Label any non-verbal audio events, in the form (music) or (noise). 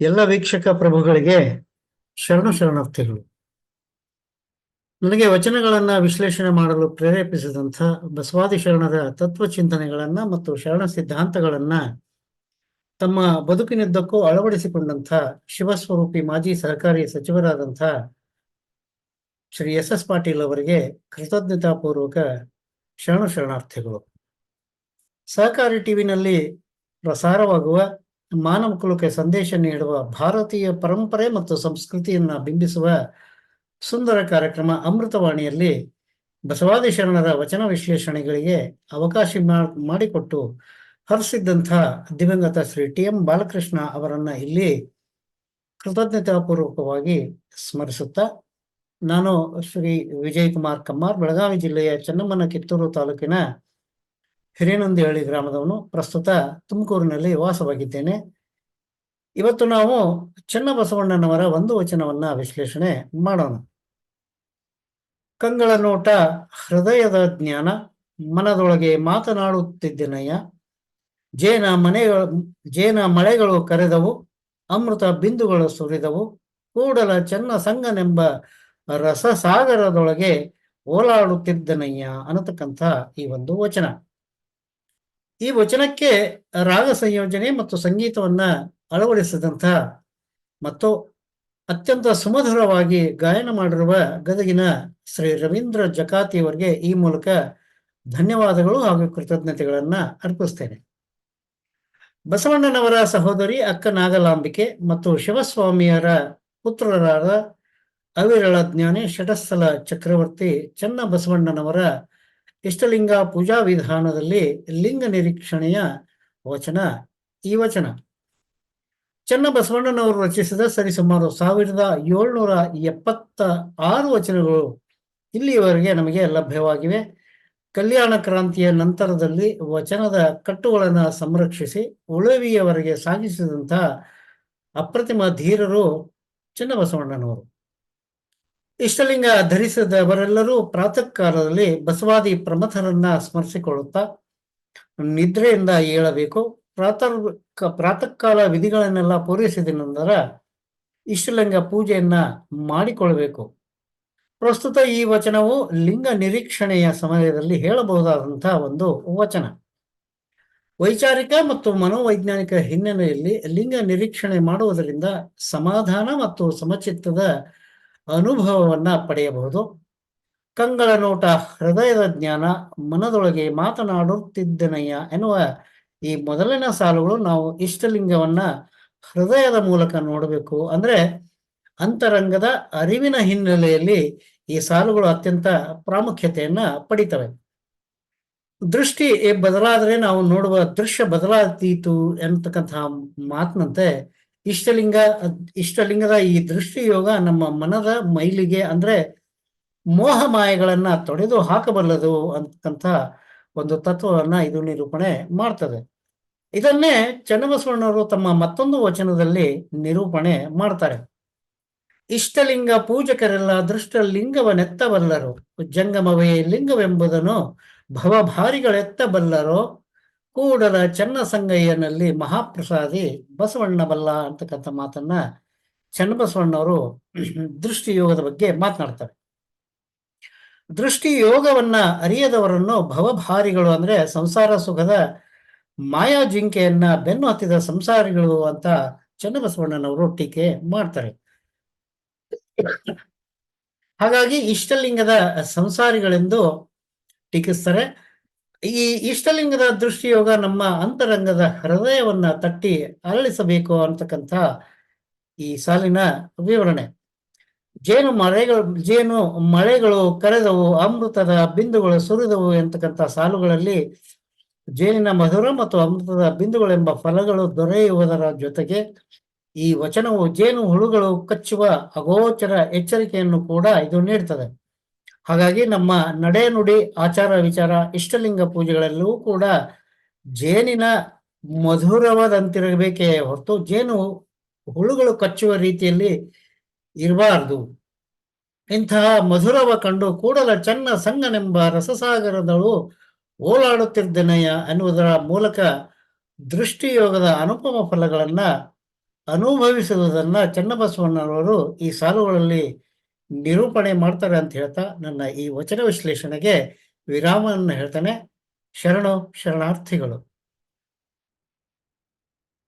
ಎಲ್ಲ ವೀಕ್ಷಕ ಪ್ರಭುಗಳಿಗೆ ಶರಣು ಶರಣಾರ್ಥಿಗಳು. ನನಗೆ ವಚನಗಳನ್ನ ವಿಶ್ಲೇಷಣೆ ಮಾಡಲು ಪ್ರೇರೇಪಿಸಿದಂಥ ಬಸವಾದಿ ಶರಣರ ತತ್ವ ಚಿಂತನೆಗಳನ್ನ ಮತ್ತು ಶರಣ ಸಿದ್ಧಾಂತಗಳನ್ನ ತಮ್ಮ ಬದುಕಿನದ್ದಕ್ಕೂ ಅಳವಡಿಸಿಕೊಂಡಂಥ ಶಿವಸ್ವರೂಪಿ ಮಾಜಿ ಸರ್ಕಾರಿ ಸಚಿವರಾದಂಥ ಶ್ರೀ ಎಸ್ ಎಸ್ ಪಾಟೀಲ್ ಅವರಿಗೆ ಕೃತಜ್ಞತಾಪೂರ್ವಕ ಶರಣು ಶರಣಾರ್ಥಿಗಳು. ಸಹಕಾರಿ ಟಿವಿನಲ್ಲಿ ಪ್ರಸಾರವಾಗುವ ಮಾನವ ಕುಲಕ್ಕೆ ಸಂದೇಶ ನೀಡುವ ಭಾರತೀಯ ಪರಂಪರೆ ಮತ್ತು ಸಂಸ್ಕೃತಿಯನ್ನ ಬಿಂಬಿಸುವ ಸುಂದರ ಕಾರ್ಯಕ್ರಮ ಅಮೃತವಾಣಿಯಲ್ಲಿ ಬಸವಾದಿ ಶರಣರ ವಚನ ವಿಶ್ಲೇಷಣೆಗಳಿಗೆ ಅವಕಾಶ ಮಾಡಿಕೊಟ್ಟು ಹರಿಸಿದ್ದಂಥ ದಿವಂಗತ ಶ್ರೀ ಟಿ ಎಂ ಬಾಲಕೃಷ್ಣ ಅವರನ್ನ ಇಲ್ಲಿ ಕೃತಜ್ಞತಾಪೂರ್ವಕವಾಗಿ ಸ್ಮರಿಸುತ್ತಾ, ನಾನು ಶ್ರೀ ವಿಜಯ್ ಕುಮಾರ್ ಕಮ್ಮಾರ್, ಬೆಳಗಾವಿ ಜಿಲ್ಲೆಯ ಚೆನ್ನಮ್ಮನ ಕಿತ್ತೂರು ತಾಲೂಕಿನ ಹಿರೇನಂದಿಹಳ್ಳಿ ಗ್ರಾಮದವನು. ಪ್ರಸ್ತುತ ತುಮಕೂರಿನಲ್ಲಿ ವಾಸವಾಗಿದ್ದೇನೆ. ಇವತ್ತು ನಾವು ಚೆನ್ನಬಸವಣ್ಣನವರ ಒಂದು ವಚನವನ್ನ ವಿಶ್ಲೇಷಣೆ ಮಾಡೋಣ. ಕಂಗಳ ನೋಟ, ಹೃದಯದ ಜ್ಞಾನ, ಮನದೊಳಗೆ ಮಾತನಾಡುತ್ತಿದ್ದನಯ್ಯ. ಜೇನ ಮನೆಗಳು, ಜೇನ ಮಳೆಗಳು ಕರೆದವು, ಅಮೃತ ಬಿಂದುಗಳು ಸುರಿದವು, ಕೂಡಲ ಚೆನ್ನ ಸಂಗನೆಂಬ ರಸಸಾಗರದೊಳಗೆ ಓಲಾಡುತ್ತಿದ್ದನಯ್ಯ ಅನ್ನತಕ್ಕಂಥ ಈ ಒಂದು ವಚನ. ಈ ವಚನಕ್ಕೆ ರಾಗ ಸಂಯೋಜನೆ ಮತ್ತು ಸಂಗೀತವನ್ನ ಅಳವಡಿಸಿದಂಥ ಮತ್ತು ಅತ್ಯಂತ ಸುಮಧುರವಾಗಿ ಗಾಯನ ಮಾಡಿರುವ ಗದಗಿನ ಶ್ರೀ ರವೀಂದ್ರ ಜಕಾತಿಯವರಿಗೆ ಈ ಮೂಲಕ ಧನ್ಯವಾದಗಳು ಹಾಗೂ ಕೃತಜ್ಞತೆಗಳನ್ನ ಅರ್ಪಿಸ್ತೇನೆ. ಬಸವಣ್ಣನವರ ಸಹೋದರಿ ಅಕ್ಕ ನಾಗಲಾಂಬಿಕೆ ಮತ್ತು ಶಿವಸ್ವಾಮಿಯರ ಪುತ್ರರಾದ ಅವಿರಳ ಜ್ಞಾನಿ ಷಟಸ್ಥಲ ಚಕ್ರವರ್ತಿ ಚನ್ನ ಬಸವಣ್ಣನವರ ಇಷ್ಟಲಿಂಗ ಪೂಜಾ ವಿಧಾನದಲ್ಲಿ ಲಿಂಗ ನಿರೀಕ್ಷಣೆಯ ವಚನ ಈ ವಚನ. ಚನ್ನಬಸವಣ್ಣನವರು ರಚಿಸಿದ ಸರಿಸುಮಾರು ಸಾವಿರದ ಏಳ್ನೂರ ಎಪ್ಪತ್ತ ಆರು ವಚನಗಳು ಇಲ್ಲಿಯವರೆಗೆ ನಮಗೆ ಲಭ್ಯವಾಗಿವೆ. ಕಲ್ಯಾಣ ಕ್ರಾಂತಿಯ ನಂತರದಲ್ಲಿ ವಚನದ ಕಟ್ಟುಗಳನ್ನು ಸಂರಕ್ಷಿಸಿ ಉಳವಿಯವರೆಗೆ ಸಾಗಿಸಿದಂತಹ ಅಪ್ರತಿಮ ಧೀರರು ಚೆನ್ನಬಸವಣ್ಣನವರು. ಇಷ್ಟಲಿಂಗ ಧರಿಸಿದವರೆಲ್ಲರೂ ಪ್ರಾತಃ ಕಾಲದಲ್ಲಿ ಬಸವಾದಿ ಪ್ರಮಥರನ್ನ ಸ್ಮರಿಸಿಕೊಳ್ಳುತ್ತಾ ನಿದ್ರೆಯಿಂದ ಏಳಬೇಕು. ಪ್ರಾತಃ ಪ್ರಾತಃ ಕಾಲ ವಿಧಿಗಳನ್ನೆಲ್ಲ ಪೂರೈಸಿದ ನಂತರ ಇಷ್ಟಲಿಂಗ ಪೂಜೆಯನ್ನ ಮಾಡಿಕೊಳ್ಳಬೇಕು. ಪ್ರಸ್ತುತ ಈ ವಚನವು ಲಿಂಗ ನಿರೀಕ್ಷಣೆಯ ಸಮಯದಲ್ಲಿ ಹೇಳಬಹುದಾದಂತಹ ಒಂದು ವಚನ. ವೈಚಾರಿಕ ಮತ್ತು ಮನೋವೈಜ್ಞಾನಿಕ ಹಿನ್ನೆಲೆಯಲ್ಲಿ ಲಿಂಗ ನಿರೀಕ್ಷಣೆ ಮಾಡುವುದರಿಂದ ಸಮಾಧಾನ ಮತ್ತು ಸಮಚಿತ್ತದ ಅನುಭವವನ್ನ ಪಡೆಯಬಹುದು. ಕಂಗಳ ನೋಟ, ಹೃದಯದ ಜ್ಞಾನ, ಮನದೊಳಗೆ ಮಾತನಾಡುತ್ತಿದ್ದನಯ್ಯ ಎನ್ನುವ ಈ ಮೊದಲಿನ ಸಾಲುಗಳು ನಾವು ಇಷ್ಟಲಿಂಗವನ್ನ ಹೃದಯದ ಮೂಲಕ ನೋಡಬೇಕು. ಅಂದ್ರೆ ಅಂತರಂಗದ ಅರಿವಿನ ಹಿನ್ನೆಲೆಯಲ್ಲಿ ಈ ಸಾಲುಗಳು ಅತ್ಯಂತ ಪ್ರಾಮುಖ್ಯತೆಯನ್ನ ಪಡಿತವೆ. ದೃಷ್ಟಿ ಬದಲಾದರೆ ನಾವು ನೋಡುವ ದೃಶ್ಯ ಬದಲಾದೀತು ಎನ್ನತಕ್ಕಂತಹ ಮಾತಿನಂತೆ ಇಷ್ಟಲಿಂಗ, ಇಷ್ಟಲಿಂಗದ ಈ ದೃಷ್ಟಿ ಯೋಗ ನಮ್ಮ ಮನದ ಮೈಲಿಗೆ ಅಂದ್ರೆ ಮೋಹ ಮಾಯೆಗಳನ್ನ ತೊಡೆದು ಹಾಕಬಲ್ಲದು ಅಂತಕ್ಕಂಥ ಒಂದು ತತ್ವವನ್ನ ಇದು ನಿರೂಪಣೆ ಮಾಡ್ತದೆ. ಇದನ್ನೇ ಚನ್ನಬಸವಣ್ಣವರು ತಮ್ಮ ಮತ್ತೊಂದು ವಚನದಲ್ಲಿ ನಿರೂಪಣೆ ಮಾಡ್ತಾರೆ. ಇಷ್ಟಲಿಂಗ ಪೂಜಕರೆಲ್ಲ ದೃಷ್ಟಲಿಂಗವನ್ನೆತ್ತಬಲ್ಲರು ಜಂಗಮವೇ ಲಿಂಗವೆಂಬುದನ್ನು ಭವಭಾರಿಗಳೆತ್ತಬಲ್ಲರೋ. ಕೂಡಲ ಚನ್ನ ಸಂಗಯ್ಯನಲ್ಲಿ ಮಹಾಪ್ರಸಾದಿ ಬಸವಣ್ಣ ಬಲ್ಲ ಅಂತಕ್ಕಂಥ ಮಾತನ್ನ ಚನ್ನಬಸವಣ್ಣವರು (clears throat) ದೃಷ್ಟಿ ಯೋಗದ ಬಗ್ಗೆ ಮಾತನಾಡ್ತಾರೆ. ದೃಷ್ಟಿ ಯೋಗವನ್ನ ಅರಿಯದವರನ್ನು ಭವಭಾರಿಗಳು ಅಂದ್ರೆ ಸಂಸಾರ ಸುಖದ ಮಾಯಾ ಜಿಂಕೆಯನ್ನ ಬೆನ್ನು ಹತ್ತಿದ ಸಂಸಾರಿಗಳು ಅಂತ ಚನ್ನಬಸವಣ್ಣನವರು ಟೀಕೆ ಮಾಡ್ತಾರೆ. ಹಾಗಾಗಿ ಇಷ್ಟಲಿಂಗದ ಸಂಸಾರಿಗಳೆಂದು ಟೀಕಿಸ್ತಾರೆ. ಈ ಇಷ್ಟಲಿಂಗದ ದೃಷ್ಟಿಯೋಗ ನಮ್ಮ ಅಂತರಂಗದ ಹೃದಯವನ್ನ ತಟ್ಟಿ ಅರಳಿಸಬೇಕು ಅಂತಕ್ಕಂಥ ಈ ಸಾಲಿನ ವಿವರಣೆ. ಜೇನು ಮಳೆಗಳು ಜೇನು ಮಳೆಗಳು ಕರೆದವು, ಅಮೃತದ ಬಿಂದುಗಳು ಸುರಿದವು ಎಂತಕ್ಕಂಥ ಸಾಲುಗಳಲ್ಲಿ ಜೇನಿನ ಮಧುರ ಮತ್ತು ಅಮೃತದ ಬಿಂದುಗಳೆಂಬ ಫಲಗಳು ದೊರೆಯುವುದರ ಜೊತೆಗೆ ಈ ವಚನವು ಜೇನು ಹುಳುಗಳು ಕಚ್ಚುವ ಅಗೋಚರ ಎಚ್ಚರಿಕೆಯನ್ನು ಕೂಡ ಇದು ನೀಡ್ತದೆ. ಹಾಗಾಗಿ ನಮ್ಮ ನಡೆ ನುಡಿ ಆಚಾರ ವಿಚಾರ ಇಷ್ಟಲಿಂಗ ಪೂಜೆಗಳೆಲ್ಲವೂ ಕೂಡ ಜೇನಿನ ಮಧುರವಾದಂತಿರಬೇಕೇ ಹೊರತು ಜೇನು ಹುಳುಗಳು ಕಚ್ಚುವ ರೀತಿಯಲ್ಲಿ ಇರಬಾರ್ದು. ಇಂತಹ ಮಧುರವ ಕಂಡು ಕೂಡಲ ಚನ್ನ ಸಂಗನೆಂಬ ರಸಸಾಗರದಳು ಓಲಾಡುತ್ತಿದ್ದನೆಯ ಎನ್ನುವುದರ ಮೂಲಕ ದೃಷ್ಟಿಯೋಗದ ಅನುಪಮ ಫಲಗಳನ್ನ ಅನುಭವಿಸುವುದನ್ನ ಚನ್ನಬಸವಣ್ಣನವರು ಈ ಸಾಲುಗಳಲ್ಲಿ ನಿರೂಪಣೆ ಮಾಡ್ತಾರೆ ಅಂತ ಹೇಳ್ತಾ ನನ್ನ ಈ ವಚನ ವಿಶ್ಲೇಷಣೆಗೆ ವಿರಾಮವನ್ನು ಹೇಳ್ತಾನೆ. ಶರಣು ಶರಣಾರ್ಥಿಗಳು.